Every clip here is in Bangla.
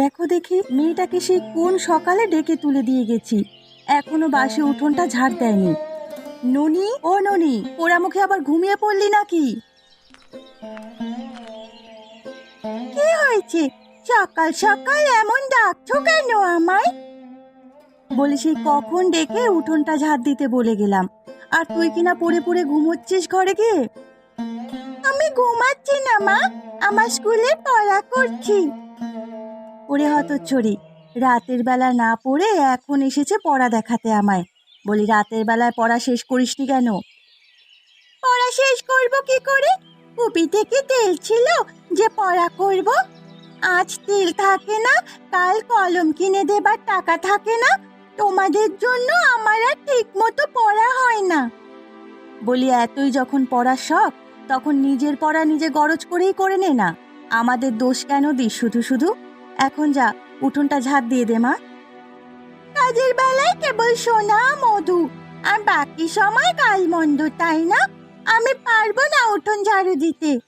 দেখো দেখি, মেয়েটাকে সেই কোন সকালে ডেকে তুলে দিয়ে গেছি। এখনও বাসে উঠোনটা ঝাড় দেয়নি। ননি, ও ননি, পোড়া মুখে আবার ঘুমিয়ে পড়লি নাকি? কি হয়েছে? সকাল সকাল এমন ডাকছো কেন আমায়? বলি সেই কখন ডেকে উঠোনটা ঝাড় দিতে বলে গেলাম। আর তুই কিনা পড়ে পড়ে ঘুমোচ্ছিস ঘরে গিয়ে? আমি ঘুমাচ্ছি না মা, আমার স্কুলে পড়া করছি। ওরে হতচ্ছড়ি, রাতের বেলা না পড়ে এখন এসেছে পড়া দেখাতে আমায়। বলি, রাতের বেলায় পড়া শেষ করিসনি কেন? পড়া শেষ করব কি করে? কুপি থেকে তেল ছিল যে পড়া করব। আজ তেল থাকে না, কাল কলম কিনে দেবার টাকা থাকে না, তোমাদের জন্য আমার আর ঠিক মতো পড়া হয় না। বলি, এতই যখন পড়ার শখ, তখন নিজের পড়া নিজে গরজ করেই করে নে না। আমাদের দোষ কেন দিস শুধু শুধু? এখন যা, উঠোনটা ঝাড় দিয়ে দে, মা। কাজের বেলায় কেবল সোনা, মধু আর বাকি সময় কাল মন্দ তাই না? আমি পারব না উঠোন ঝাড়ু দিতে।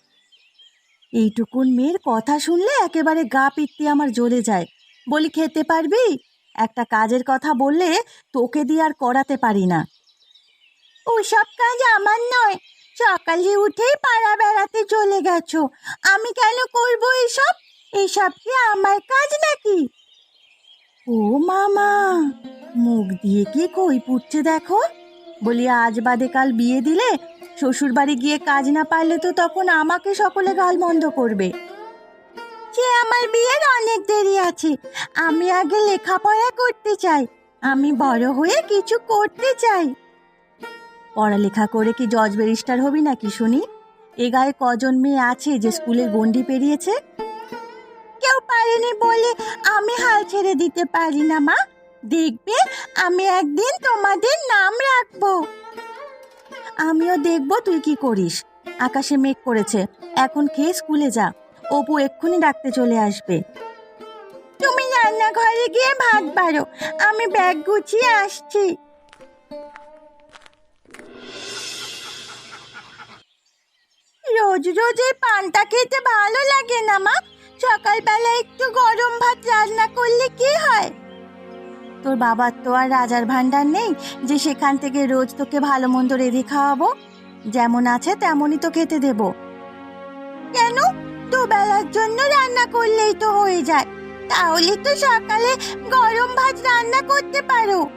এইটুকুন মেয়ের কথা শুনলে একেবারে গা পিত্তি আমার জ্বলে যায়। বলি, খেতে পারবি? একটা কাজের কথা বললে তোকে দিয়ে আর করাতে পারি না। ওসব কাজ আমার নয়। সকালে উঠেই পাড়া বেড়াতে চলে গেছো। আমি কেন করব এসব? এসব কি আমার কাজ নাকি? ও মামা, মুখ দিয়ে কি কই পুড়ছে দেখো? বলি আজ বাদে কাল বিয়ে দিলে শ্বশুর বাড়ি গিয়ে কাজ না পারলে তো তখন আমাকে সকলে গাল গালমন্দ করবে। যে আমার বিয়ের অনেক দেরি আছে, আমি আগে লেখাপড়া করতে চাই, আমি বড় হয়ে কিছু করতে চাই। পড়ালেখা করে কি জজ ব্যারিস্টার হবি নাকি শুনি? এ গায়ে কজন মেয়ে আছে যে স্কুলের গণ্ডি পেরিয়েছে? পারেনি বলে আমি হাল ছেড়ে দিতে পারি না, মা। দেখবে আমি একদিন তোমাদের নাম রাখব। আমিও দেখব তুই কি করিস। আকাশে মেঘ করেছে। এখন খেয়ে স্কুলে যা। অপু এক্ষুনি ডাকতে চলে আসবে। তুমি রান্নাঘরে গিয়ে ভাত বাড়ো। আমি ব্যাগ গুছিয়ে আসছি। রোজ রোজ এই পানটা খেতে ভালো লাগে না, মা। সকালবেলা একটু গরম ভাত রান্না করলে কি হয়? তোর বাবার তো আর রাজার ভান্ডার নেই যে সেখান থেকে রোজ তোকে ভালো মন্দ রেঁধে খাওয়াবো। যেমন আছে তেমনই তো খেতে দেব। কেন? দুবেলার জন্য রান্না করলেই তো হয়ে যায়। তাহলে তো সকালে গরম ভাত রান্না করতে পারো।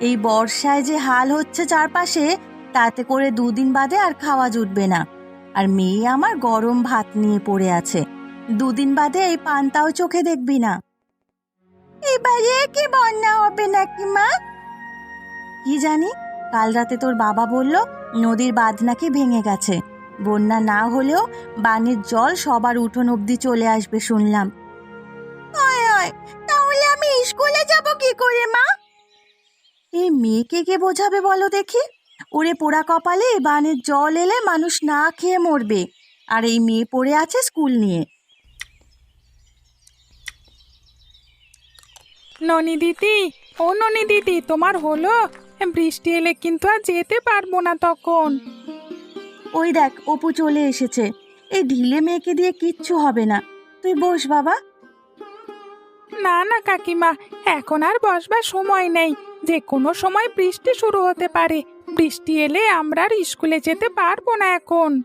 এই বর্ষায় যে হাল হচ্ছে চারপাশে, তাতে করে দুদিন বাদে আর খাওয়া জুটবে না। আর মেয়ে আমার গরম ভাত নিয়ে পড়ে আছে। দুদিন বাদে এই পান্তাও চোখে দেখবি না। এবারে কি বন্যা হবে নাকি মা? কি জানি, কাল রাতে তোর বাবা বলল নদীর বাঁধ নাকি ভেঙে গেছে। বন্যা না হলেও বানের জল সবার উঠোন অবধি চলে আসবে শুনলাম। তাহলে আমি স্কুলে যাব কি করে মা? এই মেয়েকে কে বোঝাবে বলো দেখি? ওরে পোড়া কপালে বানের জল এলে মানুষ না খেয়ে মরবে। আর এই মেয়ে পড়ে আছে স্কুল নিয়ে। ননি দিদি ও ননি দিদি তোমার হলো? বৃষ্টি এলে কিন্তু আর যেতে পারব না তখন। ওই দেখ অপু চলে এসেছে। এই ঢিলে মেয়েকে দিয়ে কিচ্ছু হবে না। তুই বস বাবা। না না কাকিমা এখন আর বসবার সময় নেই। যে কোনো সময় বৃষ্টি শুরু হতে পারে। বৃষ্টি এলে আমরা আর স্কুলে যেতে পারব না এখন।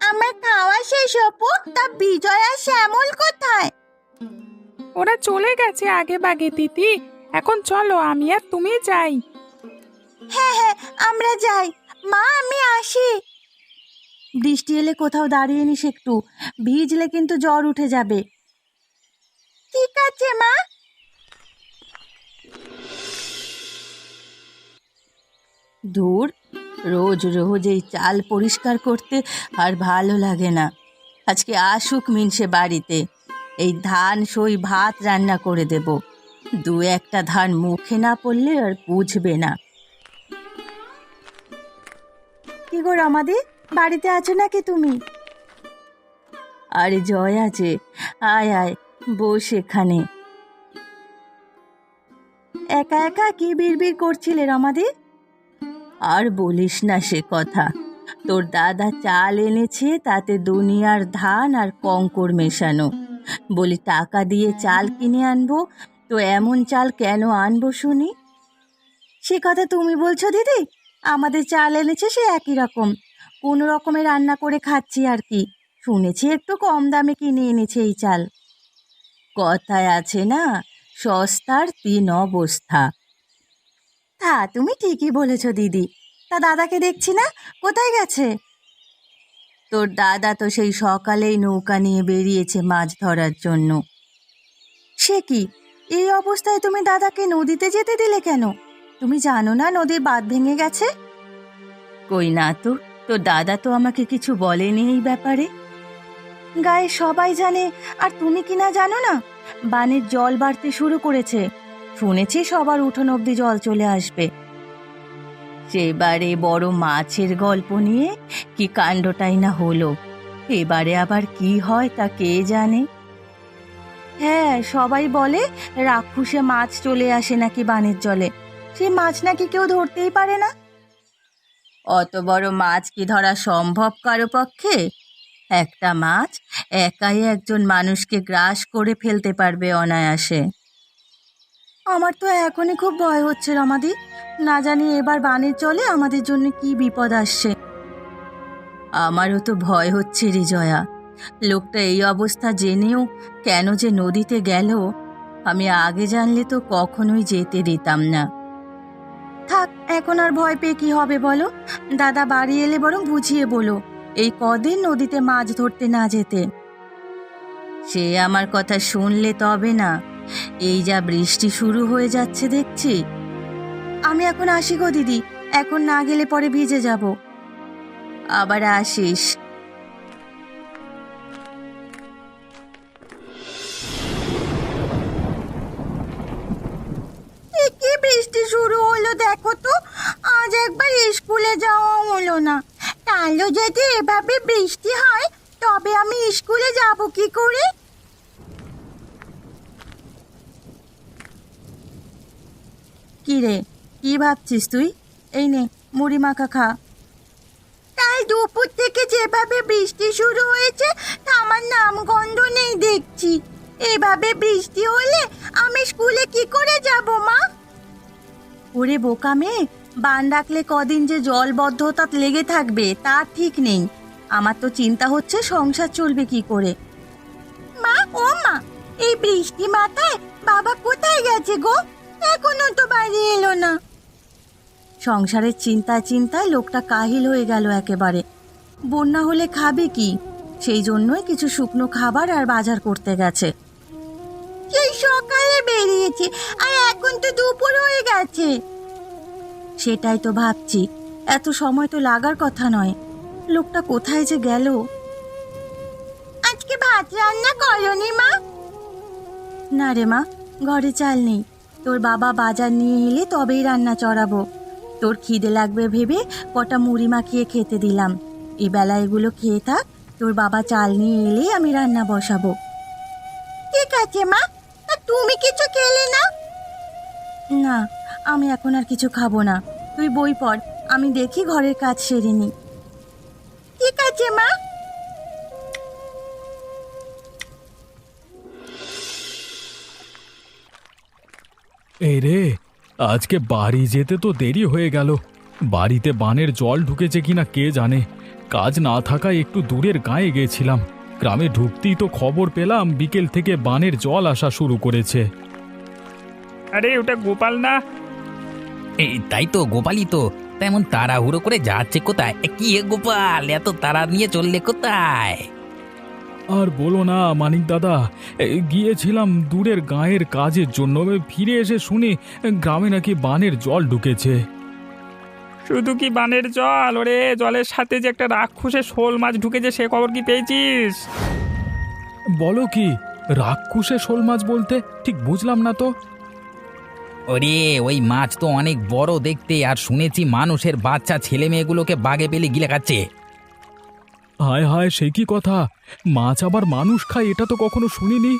আমার খাওয়া শেষ অপু। তা বিজয় আর শ্যামল কোথায়? ওরা চলে গেছে আগে বাগে দিদি এখন চলো আমি আর তুমি যাই। হ্যাঁ হ্যাঁ আমরা যাই। মা আমি আসি। বৃষ্টি এলে কোথাও দাঁড়িয়ে নিস একটু। ভিজলে কিন্তু জ্বর উঠে যাবে। ঠিক আছে মা। দূর রোজ রোজ এই চাল পরিষ্কার করতে আর ভালো লাগে না। আজকে আসুক মিনসে বাড়িতে। এই ধান সই ভাত রান্না করে দেব। দু একটা ধান মুখে না পড়লে আর বুঝবে না। কি গো রমাদি বাড়িতে আছো নাকি তুমি? আরে জয় আছে। আয় আয় বস এখানে। একা একা কি বিড়বিড় করছিলে রমাদি? আর বলিস না সে কথা। তোর দাদা চাল এনেছে তাতে দুনিয়ার ধান আর কঙ্কর মেশানো। বলি, টাকা দিয়ে চাল কিনে আনব? তো এমন চাল কেন আনব শুনি? সে কথা তুমি বলছো, দিদি? আমাদের চাল এনেছে সে একই রকম। কোনো রকমে রান্না করে খাচ্ছি আর কি। শুনেছি একটু কম দামে কিনে এনেছে এই চাল। কথায় আছে না, সস্তার তিন অবস্থা। তা তুমি ঠিকই বলেছ, দিদি। তা দাদাকে দেখছি না, কোথায় গেছে? তোর দাদা তো সেই সকালেই নৌকা নিয়ে বেরিয়েছে মাছ ধরার জন্য। সে কি? এই অবস্থায় তুমি দাদাকে নদীতে যেতে দিলে কেন? তুমি জানো না নদীর বাঁধ ভেঙে গেছে? কই না তো, তোর দাদা তো আমাকে কিছু বলেনি এই ব্যাপারে। গায়ে সবাই জানে, আর তুমি কি না জানো না? বানের জল বাড়তে শুরু করেছে। শুনেছি সবার উঠোন অবধি জল চলে আসবে। সেবারে বড় মাছের গল্প নিয়ে কি কাণ্ডটাই না হলো। এবারে আবার কি হয় তা কে জানে? হ্যাঁ সবাই বলে রাক্ষুসে মাছ চলে আসে নাকি বানের জলে। সে মাছ নাকি কেউ ধরতেই পারে না। অত বড় মাছ কি ধরা সম্ভব কারও পক্ষে? একটা মাছ একাই একজন মানুষকে গ্রাস করে ফেলতে পারবে অনায়াসে। আমার তো এখনই খুব ভয় হচ্ছে রমাদি। না জানি এবার বানের চলে আমাদের জন্য কি বিপদ আসছে। আমারও তো ভয় হচ্ছে রিজয়া লোকটা এই অবস্থা জেনেও কেন যে নদীতে গেল, আমি আগে জানলে তো কখনোই যেতে দিতাম না। থাক, এখন আর ভয় পেয়ে কি হবে বলো? দাদা বাড়ি এলে বরং বুঝিয়ে বলো, এই কদিন নদীতে মাছ ধরতে না যেতে। সে আমার কথা শুনলে তবে না। এই যা বৃষ্টি শুরু হয়ে যাচ্ছে দেখছি। আমি এখন আসি গো দিদি, এখন না গেলে পরে ভিজে যাব। আবার আসিস। বৃষ্টি শুরু হলো দেখো তো, আজ একবার স্কুলে যাওয়া হলো না। কালও যদি এভাবে বৃষ্টি হয়, তবে আমি স্কুলে যাব কি করে? কি রে? কি ভাবছিস তুই? এই নে মুড়ি মাখা খা। কাল দুপুর থেকে যেভাবে বৃষ্টি শুরু হয়েছে তা আমার নাম গন্ধ নেই দেখছি। এভাবে বৃষ্টি হলে আমি স্কুলে কি করে যাব মা? ওরে বোকা মেয়ে বান রাখলে কদিন যে জলবদ্ধতা লেগে থাকবে তার ঠিক নেই। আমার তো চিন্তা হচ্ছে সংসার চলবে কি করে। মা ও মা এই বৃষ্টি মাথায় বাবা কোথায় গেছে গো? এখনও তো বাড়ি এলো না। সংসারের চিন্তায় চিন্তায় লোকটা কাহিল হয়ে গেল একেবারে। বন্যা হলে খাবে কি? সেই জন্যই কিছু শুকনো খাবার আর বাজার করতে গেছে। সেই সকালে বেরিয়েছে আর এখন তো দুপুর হয়ে গেছে। সেটাই তো ভাবছি। এত সময় তো লাগার কথা নয়। লোকটা কোথায় যে গেল? আজকে ভাত রান্না করনি মা। না রে মা, ঘরে চাল নেই। তোর বাবা বাজার নিয়ে এলে তবেই রান্না চড়াবো। তোর খিদে লাগবে ভেবে কটা মুড়ি মাখিয়ে খেতে দিলাম। এই বেলা এগুলো খেয়ে থাক, তোর বাবা চাল নিয়ে এলেই আমি রান্না বসাবো। ঠিক আছে, মা। তুমি কিছু খেলে না? না, আমি এখন আর কিছু খাব না। তুই বই পড়, আমি দেখি ঘরের কাজ সেরে নি। ঠিক আছে, মা। এই রে আজকে বাড়ি যেতে তো দেরি হয়ে গেল। বাড়িতে বানের জল ঢুকেছে কিনা কে জানে। কাজ না থাকায় একটু দূরের গায়ে গেছিলাম। গ্রামে ঢুকতেই তো খবর পেলাম বিকেল থেকে বানের জল আসা শুরু করেছে। আরে ওটা গোপাল না? এই তাই তো গোপালই তো। তেমন তাড়াহুড়ো করে যাচ্ছে কোথায়? এ, কি এ গোপাল? এত তাড়া নিয়ে চললে কোথায়? আর বলো না মানিক দাদা গিয়েছিলাম দূরের গায়ের কাজের জন্য ফিরে এসে শুনি গ্রামে নাকি বানের জল ঢুকেছে। শুধু কি বানের জল? ওরে জলের সাথে যে একটা রাক্ষসের শোল মাছ ঢুকেছে সে খবর কি পেয়েছিস? বলো কি রাক্ষুসে শোল মাছ বলতে ঠিক বুঝলাম না তো। ওরে ওই মাছ তো অনেক বড় দেখতে আর শুনেছি মানুষের বাচ্চা ছেলে মেয়েগুলোকে বাগে পেলে গিলে খাচ্ছে। হায় হায় সে কি কথা? মাছ আবার মানুষ খায় এটা তো কখনো শুনিনি।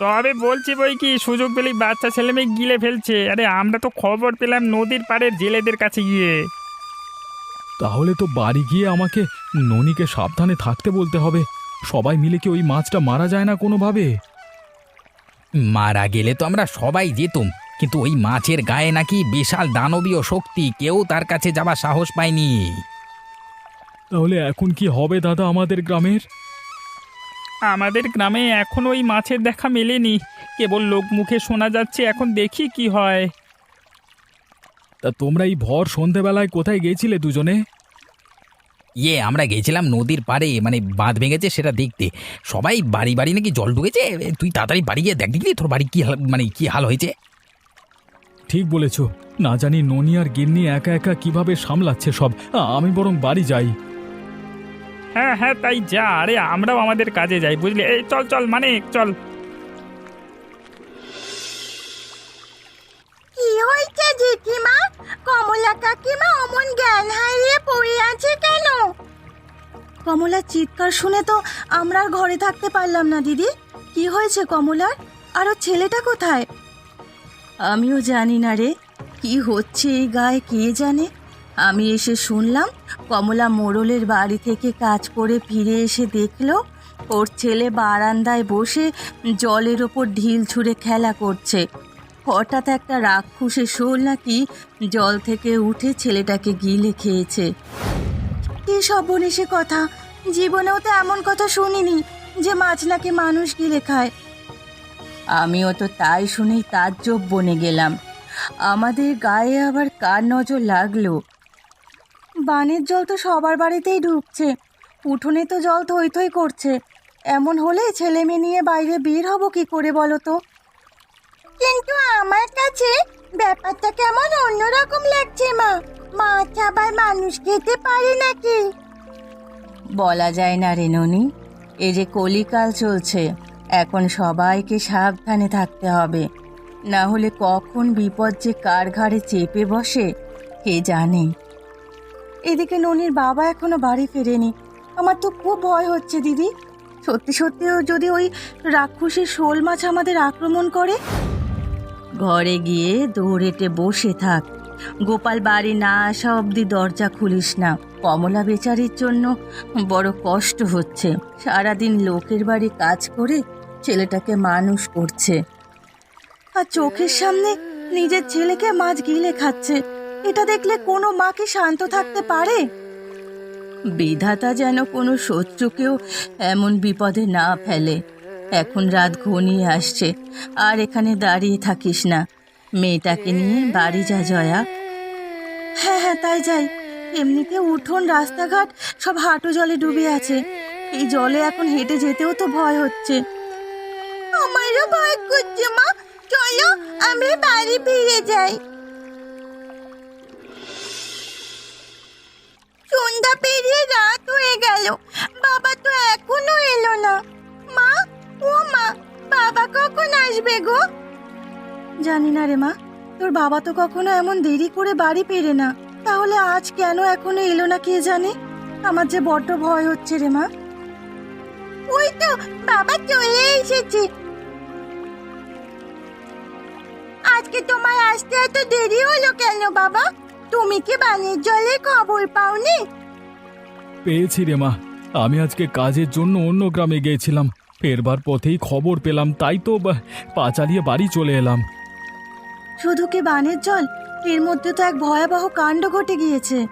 তবে বলছি বই কি সুযোগ পেলেই বাচ্চা ছেলে মেয়ে গিলে ফেলছে। আরে আমরা তো খবর পেলাম নদীর পাড়ের জেলেদের কাছে গিয়ে। তাহলে তো বাড়ি গিয়ে আমাকে ননিকে সাবধানে থাকতে বলতে হবে। সবাই মিলে কি ওই মাছটা মারা যায় না কোনোভাবে? মারা গেলে তো আমরা সবাই যেতুম কিন্তু ওই মাছের গায়ে নাকি বিশাল দানবীয় শক্তি কেউ তার কাছে যাবার সাহস পায়নি। তাহলে এখন কি হবে দাদা আমাদের গ্রামের? আমাদের গ্রামে এখন ওই মাছের দেখা মেলেনি। কেবল লোক মুখে শোনা যাচ্ছে এখন দেখি কি হয়। তা তোমরা এই ভর সন্ধেবেলায় কোথায় গেছিলে দুজনে? ইয়ে আমরা গেছিলাম নদীর পাড়ে মানে বাঁধ ভেঙেছে সেটা দেখতে। সবাই বাড়ি বাড়ি নাকি জল ঢুকেছে? তুই তাড়াতাড়ি বাড়ি গিয়ে দেখ দেখলি তোর বাড়ি কি হাল মানে কি হাল হয়েছে। ঠিক বলেছ। না জানি ননি আর গিন্নি একা একা কীভাবে সামলাচ্ছে সব। আ, আমি বরং বাড়ি যাই। হ্যাঁ হ্যাঁ তাই যা। আরে আমরাও আমাদের কাজে যাই বুঝলি? এই চল চল মানে চল। কি হয়েছে জেঠিমা? কমলা কাকিমা অমন জ্ঞান হারিয়ে পড়ে আছে কেন? কমলার চিৎকার শুনে তো আমরা আর ঘরে থাকতে পারলাম না দিদি। কি হয়েছে কমলার? আর ওর ছেলেটা কোথায়? আমিও জানি না রে। কি হচ্ছে এই গায়ে কে জানে? আমি এসে শুনলাম কমলা মোড়লের বাড়ি থেকে কাজ করে ফিরে এসে দেখল ওর ছেলে বারান্দায় বসে জলের ওপর ঢিল ছুঁড়ে খেলা করছে। হঠাৎ একটা রাক্ষসের শোল নাকি জল থেকে উঠে ছেলেটাকে গিলে খেয়েছে। কি সব সে কথা? জীবনেও তো এমন কথা শুনিনি যে মাছ নাকি মানুষ গিলে খায়। আমিও তো তাই শুনেই তাজ্জব বনে গেলাম। আমাদের গায়ে আবার কার নজর লাগল? বানের জল তো সবার বাড়িতেই ঢুকছে। উঠোনে তো জল থই থই করছে। এমন হলে ছেলে মেয়ে নিয়ে বাইরে বের হব কি করে বলো তো? কিন্তু আমার কাছে ব্যাপারটা কেমন অন্যরকম লাগছে, মা। মাছ আবার মানুষ খেতে পারে নাকি? বলা যায় না রে ননি। এই যে কলিকাল চলছে, এখন সবাইকে সাবধানে থাকতে হবে। না হলে কখন বিপদ যে কার ঘাড়ে চেপে বসে, কে জানে? এদিকে ননির বাবা এখনও বাড়ি ফেরেনি। আমার তো খুব ভয় হচ্ছে দিদি। সত্যি সত্যিও যদি ওই রাক্ষসী শোল মাছ আমাদের আক্রমণ করে? ঘরে গিয়ে দৌড়েটে বসে থাক। গোপাল বাড়ি না আসা অবধি দরজা খুলিস না। কমলা বেচারির জন্য বড় কষ্ট হচ্ছে। সারাদিন লোকের বাড়ি কাজ করে ছেলেটাকে মানুষ করছে। আর চোখের সামনে নিজের ছেলেকে মাছ গিলে খাচ্ছে। এটা দেখলে কোনো মাকে শান্ত থাকতে পারে? বিধাতা যেন কোনো শত্রুকেও এমন বিপদে না ফেলে। এখন রাত ঘনিয়ে আসছে, আর এখানে দাঁড়িয়ে থাকিস না। মেয়েটাকে নিয়ে বাড়ি যা, জয়া। হ্যাঁ হ্যাঁ তাই যাই। এমনিতে উঠোন, রাস্তাঘাট সব হাঁটু জলে ডুবে আছে। এই জলে এখন হেঁটে যেতেও তো ভয় হচ্ছে। আমারও ভয় করছে মা। চলো, আমরা বাড়ি ফিরে যাই। সন্ধ্যা পেরিয়ে রাত হয়ে গেল। বাবা তো এখনও এলো না। মা, ও মা, বাবা কখন আসবে গো? জানি না রে মা, তোর বাবা তো কখনো এমন দেরি করে বাড়ি পেরে না। তাহলে আজ কেন এখনও এলো না কে জানে? আমার যে বড্ড ভয় হচ্ছে রে মা। ওই তো, বাবা চলে এসেছে। আজকে তোমার আসতে এত দেরি হলো কেন বাবা? তুমি কি বানের জলে খবর পাওনি? পেয়েছি রে মা। আমি আজকে কাজের জন্য অন্য গ্রামে গিয়েছিলাম। ফেরবার পথেই খবর পেলাম তাই তো বা- পা চালিয়ে বাড়ি চলে এলাম। শুধু কি বানের জল? এর মধ্যে তো এক ভয়াবহ কাণ্ড ঘটে গিয়েছে।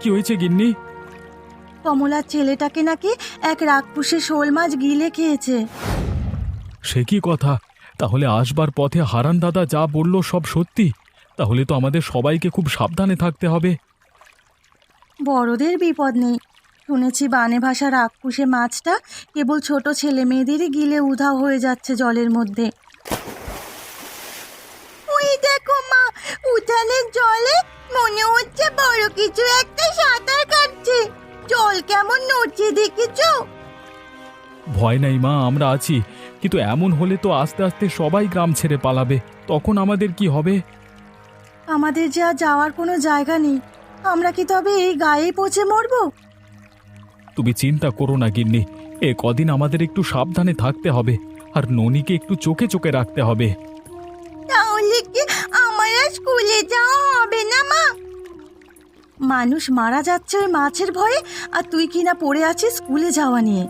কি হয়েছে গিন্নি? কমলার ছেলেটাকে নাকি এক রাক্ষসে শোল মাছ গিলে খেয়েছে। সে কি কথা? তাহলে আসবার পথে হারান দাদা যা বলল সব সত্যি? তাহলে তো আমাদের সবাইকে খুব সাবধানে থাকতে হবে। বড়দের বিপদ নেই। শুনেছি বানে ভাষা রাক্ষসে মাছটা কেবল ছোট ছেলে মেয়েদেরই গিলে উধাও হয়ে যাচ্ছে জলের মধ্যে। ওই দেখো মা উঠানের জলে মনে হচ্ছে বড় কিছু একটা সাঁতার কাটছে। জল কেমন নড়ছে দেখেছ? ভয় নাই মা আমরা আছি। কিন্তু এমন হলে তো আস্তে আস্তে সবাই গ্রাম ছেড়ে পালাবে। তখন আমাদের কি হবে? আমাদের যে আর যাওয়ার কোনো জায়গা নেই আমরা কি তবে এই গায়েই পচে মরবো? তুমি চিন্তা করো না গিন্নি। এ কদিন আমাদের একটু সাবধানে থাকতে হবে আর ননিকে একটু চোখে চোখে রাখতে হবে। তাহলে কি আমার আর স্কুলে যাওয়া হবে না মা? মানুষ মারা যাচ্ছে ওই মাছের ভয়ে আর তুই কি না পড়ে আছিস স্কুলে যাওয়া নিয়ে?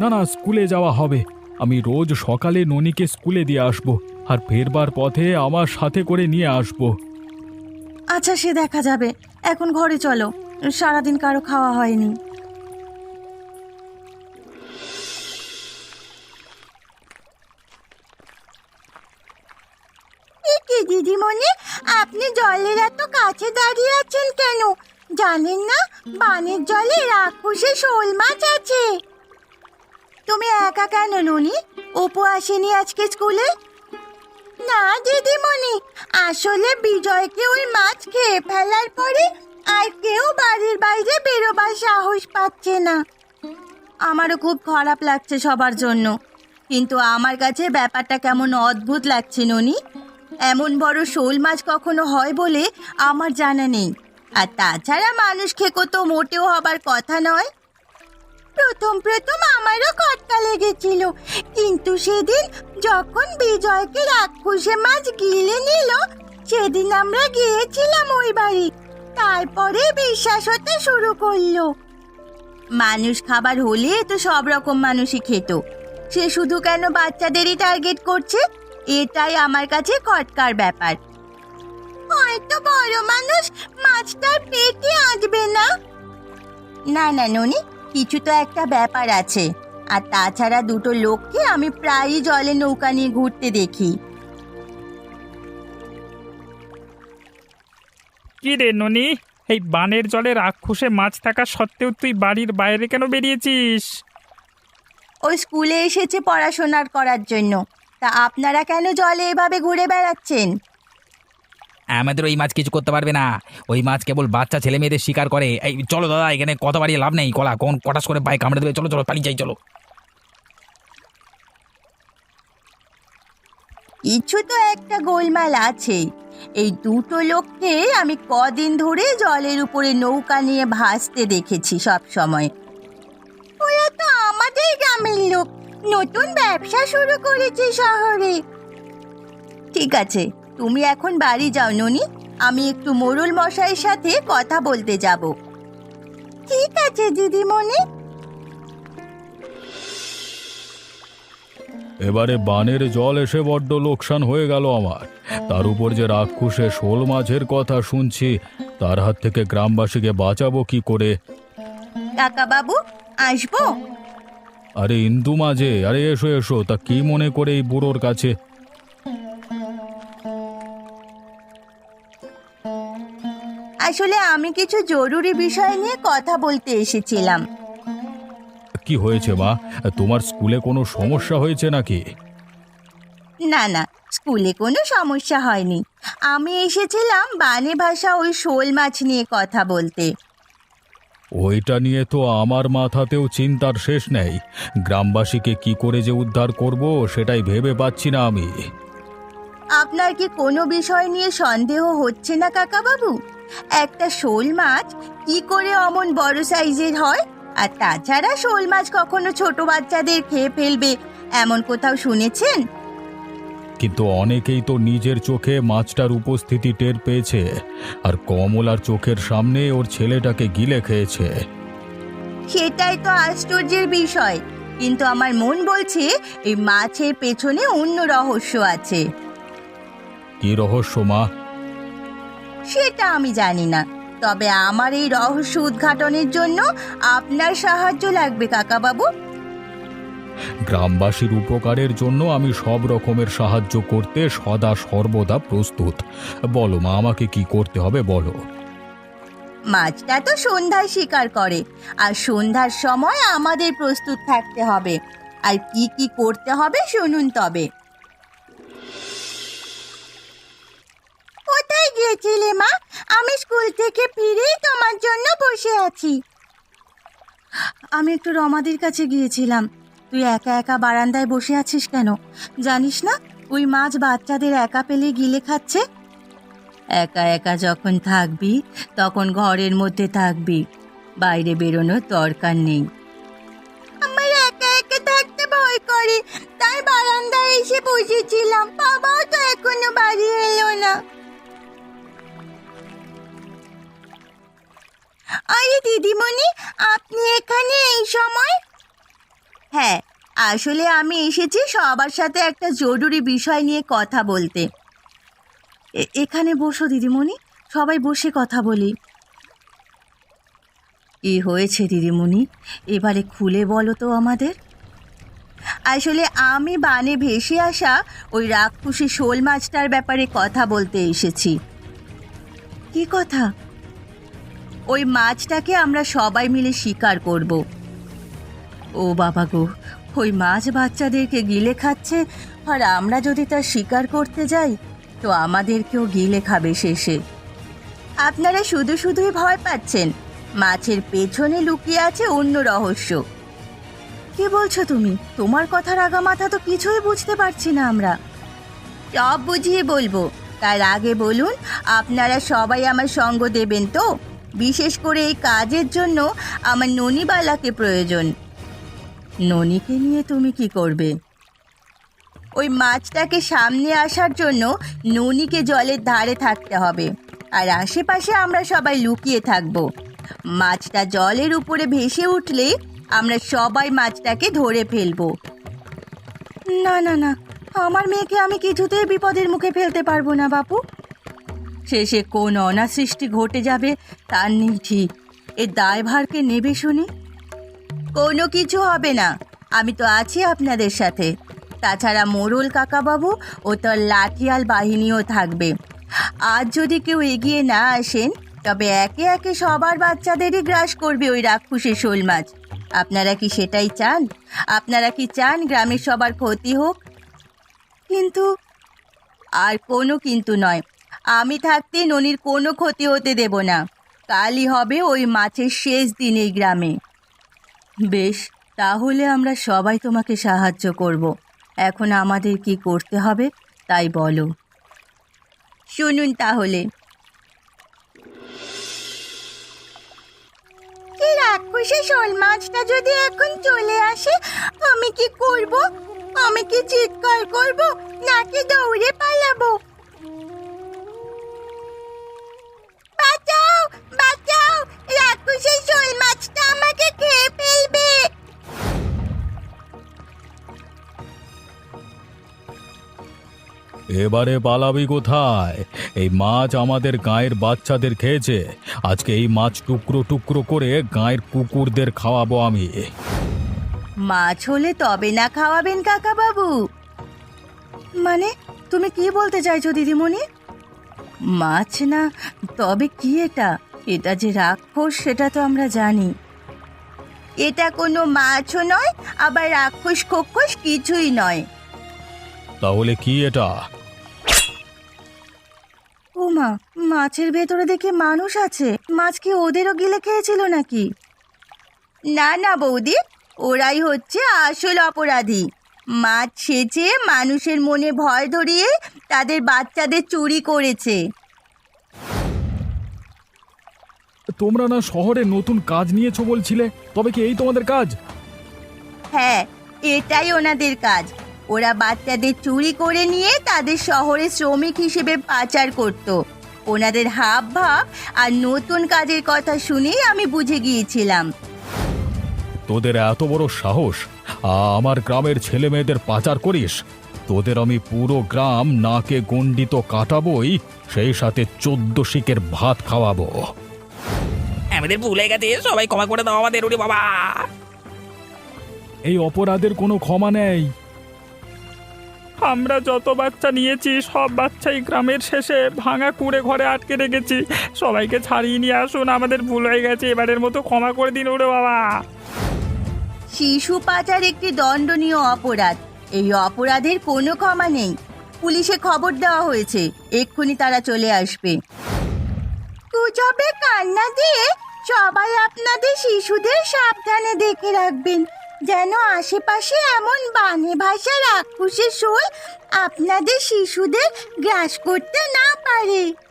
না না স্কুলে যাওয়া হবে। আমি রোজ সকালে ননিকে স্কুলে দিয়ে আসব। আর ফেরবার পথে আমার সাথে করে নিয়ে আসব। আচ্ছা সে দেখা যাবে। এখন ঘরে চলো। সারাদিন কারও খাওয়া হয়নি। দিদিমণি? আপনি জলের এত কাছে দাঁড়িয়ে আছেন কেন? জানেন না, বানের জলে রাক্ষসে শোল মাছ আছে। তুমি একা কেন, নুনি? অপু আসেনি আজকে স্কুলে? না, দিদিমণি। আসলে বিজয়কে ওই মাছ খেয়ে ফেলার পরে আর কেউ বাড়ির বাইরে বেরোবার সাহস পাচ্ছে না। আমারও খুব খারাপ লাগছে সবার জন্য। কিন্তু আমার কাছে ব্যাপারটা কেমন অদ্ভুত লাগছে, ননি। এমন বড় শোল মাছ কখনো হয় বলে আমার জানা নেই। আর তাছাড়া মানুষ খেকো তো মোটেও হবার কথা নয়। প্রথম প্রথম আমারও খটকা লেগেছিল। কিন্তু সেদিন যখন বিজয়কে রাক্ষসে মাছ গিলে নিল, সেদিন আমরা গিয়েছিলাম ওই বাড়ি। তারপরে বিশ্বাস হতে শুরু করল। মানুষ খাবার হলে তো সব রকম মানুষই খেত। সে শুধু কেন বাচ্চাদেরই টার্গেট করছে? এটাই আমার কাছে খটকার ব্যাপার। হয়তো বড় মানুষ মাছটার পেটে আঁটবে না? না না, ননি, কিছু তো একটা ব্যাপার আছে। আর তাছাড়া দুটো লোককে আমি প্রায়ই জলে নৌকা নিয়ে ঘুরতে দেখি। কি রে ননি? এই বানের জলে রাক্ষসে মাছ থাকা সত্ত্বেও তুই বাড়ির বাইরে কেন বেরিয়েছিস? ও স্কুলে এসেছে পড়াশোনার করার জন্য। তা আপনারা কেন জলে এভাবে ঘুরে বেড়াচ্ছেন? আমাদের ওই মাছ কিছু করতে পারবে না। ওই মাছ কেবল বাচ্চা, ছেলে মেয়েদের শিকার করে। এই, চলো দাদা, এখানে কথা বাড়িয়ে লাভ নেই। কলা, কোন কটাস করে বাইক কামড়ে দেবে? চলো চলো, পালিয়ে যাই, চলো। কিছু তো একটা গোলমাল আছে। এই দুটো লোককে আমি কদিন ধরে জলের উপরে নৌকা নিয়ে ভাসতে দেখেছি সব সময়। ওরা তো আমাদের গ্রামের লোক। নতুন ব্যবসা শুরু করেছে শহরে। ঠিক আছে তুমি এখন বাড়ি যাও ননি। আমি একটু মোরুল মশাইয়ের সাথে কথা বলতে যাব। ঠিক আছে দিদিমণি। এবারে বানের জল এসে বড্ড লোকসান হয়ে গেল আমার। তার উপর যে রাক্ষসে শোল মাছের কথা শুনছি তার হাত থেকে গ্রামবাসীকে বাঁচাবো কি করে? কাকা বাবু আসব? আরে ইন্দু মাঝে আরে এসো এসো। তা কি মনে করে এই বুড়োর কাছে? আসলে আমি কিছু জরুরি বিষয় নিয়ে কথা বলতে এসেছিলাম। কি হয়েছে মা? তোমার স্কুলে কোনো সমস্যা হয়েছে নাকি? না না স্কুলে কোনো সমস্যা হয়নি। আমি এসেছিলাম বানে ভাষা ওই শোল মাছ নিয়ে কথা বলতে। ওইটা নিয়ে তো আমার মাথাতেও চিন্তার শেষ নেই। গ্রামবাসীকে কি করে যে উদ্ধার করব সেটাই ভেবে পাচ্ছি না আমি। আপনার কি কোনো বিষয় নিয়ে সন্দেহ হচ্ছে না কাকা বাবু একটা শোল মাছ কি করে অমন বড় সাইজের হয়? আর তাছাড়া শোল মাছ কখনো ছোট বাচ্চাদের খেয়ে ফেলবে এমন কোথাও শুনেছেন? কিন্তু অনেকেই তো নিজের চোখে মাছটার উপস্থিতি টের পেয়েছে আর কমলার চোখের সামনে ওর ছেলেটাকে গিলে খেয়েছে। সেটাই তো আশ্চর্যের বিষয় কিন্তু আমার মন বলছে এই মাছের পেছনে অন্য রহস্য আছে। কি রহস্য মা? সেটা আমি জানি না। তবে আমার এই রহস্য উদ্ঘাটনের জন্য আপনার সাহায্য লাগবে কাকাবাবু। গ্রামবাসীর উপকারের জন্য আমি সব রকমের সাহায্য করতে সদা সর্বদা প্রস্তুত। বলো মা আমাকে কি করতে হবে বলো। মাছটা তো সন্ধ্যায় শিকার করে আর সন্ধ্যার সময় আমাদের প্রস্তুত থাকতে হবে। আর কি কি করতে হবে শুনুন তবে। গিয়েছিলে, মা? আমি স্কুল থেকে ফিরেই তোমার জন্য বসে আছি। আমি একটু রমাদির কাছে গিয়েছিলাম। তুই একা একা বারান্দায় বসে আছিস কেন? জানিস না, ওই মাছ বাচ্চাদের একা পেলে গিলে খাচ্ছে? একা একা যখন থাকবি, তখন ঘরের মধ্যে থাকবি। বাইরে বেরোনোর দরকার নেই। আমার একা একা থাকতে ভয় করে, তাই বারান্দায় এসে বসেছিলাম। বাবাও তো এখনও বাড়ি এলো না। আরে দিদিমণি, আপনি এখানে এই সময়? হ্যাঁ আসলে আমি এসেছি সবার সাথে একটা জরুরি বিষয় নিয়ে কথা বলতে। এখানে বসো দিদিমণি, সবাই বসে কথা বলি। কি হয়েছে দিদিমণি? এবারে খুলে বলো তো আমাদের। আসলে আমি বানে ভেসে আসা ওই রাক্ষসী শোল মাছটার ব্যাপারে কথা বলতে এসেছি। কি কথা? ওই মাছটাকে আমরা সবাই মিলে শিকার করব। ও বাবা গো, ওই মাছ বাচ্চাদেরকে গিলে খাচ্ছে, আর আমরা যদি তার শিকার করতে যাই, তো আমাদেরকেও গিলে খাবে শেষে। আপনারা শুধু শুধুই ভয় পাচ্ছেন, মাছের পেছনে লুকিয়ে আছে অন্য রহস্য। কি বলছো তুমি? তোমার কথার আগা মাথা তো কিছুই বুঝতে পারছি না আমরা। সব বুঝিয়ে বলব। তার আগে বলুন, আপনারা সবাই আমার সঙ্গ দেবেন তো? বিশেষ করে এই কাজের জন্য আমার ননিবালাকে প্রয়োজন। ননিকে নিয়ে তুমি কি করবে? ওই মাছটাকে সামনে আসার জন্য ননিকে জলের ধারে থাকতে হবে, আর আশেপাশে আমরা সবাই লুকিয়ে থাকব। মাছটা জলের উপরে ভেসে উঠলে আমরা সবাই মাছটাকে ধরে ফেলব। না না না, আমার মেয়েকে আমি কিছুতেই বিপদের মুখে ফেলতে পারব না, বাপু। শেষে কোন অনাসৃষ্টি ঘটে যাবে তার নেই ঠিক। এ দায়ভারকে নেবে শুনি? কোনো কিছু হবে না। আমি তো আছি আপনাদের সাথে। তাছাড়া মোরল কাকাবাবু ও তার লাঠিয়াল বাহিনীও থাকবে। আজ যদি কেউ এগিয়ে না আসেন, তবে একে একে সবার বাচ্চাদেরই গ্রাস করবে ওই রাক্ষসী শোল মাছ। আপনারা কি সেটাই চান? আপনারা কি চান গ্রামের সবার ক্ষতি হোক? কিন্তু, আর কোনো কিন্তু নয়। আমি থাকতে ননির কোনো ক্ষতি হতে দেব না। কালই হবে ওই মাছের শেষ দিন এই গ্রামে। বেশ, তাহলে আমরা সবাই তোমাকে সাহায্য করব। এখন আমাদের কি করতে হবে, তাই বলো। শুনুন তাহলে। রাক্ষসী শোল মাছটা যদি এখন চলে আসে, আমি কি করব? আমি কি চিৎকার করব, নাকি দৌড়ে পালাবো? এবারে পালাবি কোথায়? এই মাছ আমাদের গায়ের বাচ্চাদের খেয়েছে। আজকে এই মাছ টুকরো টুকরো করে গায়ের কুকুরদের খাওয়াবো আমি। মাছ হলে তবে না খাওয়াবেন কাকা বাবু মানে তুমি কি বলতে চাইছো দিদিমণি? মাছ না তবে কি এটা? এটা যে রাক্ষস সেটা তো আমরা জানি। এটা কোনো মাছও নয় আবার রাক্ষস খক্ষস কিছুই নয়। তাহলে কি এটা? ও মা মাছের ভেতরে দেখি মানুষ আছে। মাছ কি ওদেরও গিলে খেয়েছিল নাকি? না না বৌদি ওরাই হচ্ছে আসল অপরাধী। মাছ সেচে মানুষের মনে ভয় ধরিয়ে তাদের বাচ্চাদের চুরি করেছে। তোমরা না শহরে নতুন কাজ নিয়েছো বলছিলে? তবে কি এই তোমাদের কাজ? হ্যাঁ এটাই ওনাদের কাজ। ওরা বাচ্চাদের চুরি করে নিয়ে তাদের শহরে শ্রমিক হিসেবে পাচার করত। ওনাদের হাব ভাব আর নতুন কাজের কথা শুনেই আমি বুঝে গিয়েছিলাম। তোদের এত বড় সাহস? আমার গ্রামের ছেলে মেয়েদের পাচার করিস? তোদের আমি পুরো গ্রাম নাকে গণ্ডিত কাটাবই সেই সাথে চোদ্দ শিকের ভাত খাওয়াবো। আমাদের ভুলে গেছে সবাই ক্ষমা করে দাও আমাদের ওরে বাবা। এই অপরাধের কোনো ক্ষমা নেই। আমরা যত বাচ্চা নিয়েছি, সব বাচ্চাই গ্রামের শেষে ভাঙা কুড়ে ঘরে আটকে রেখেছি। সবাইকে ছাড়িয়ে নিয়ে আসুন, আমাদের ভুল হয়ে গেছে, এবারের মতো ক্ষমা করে দিন ওরে বাবা। শিশু পাচার একটি দণ্ডনীয় অপরাধ। এই অপরাধের কোনো ক্ষমা নেই। পুলিশে খবর দেওয়া হয়েছে, এক্ষুনি তারা চলে আসবে। কান্না দিয়ে সবাই আপনাদের শিশুদের সাবধানে দেখে রাখবেন। যেন আশেপাশে এমন বানে ভাষার রাক্ষসের শোল আপনাদের শিশুদের গ্রাস করতে না পারে।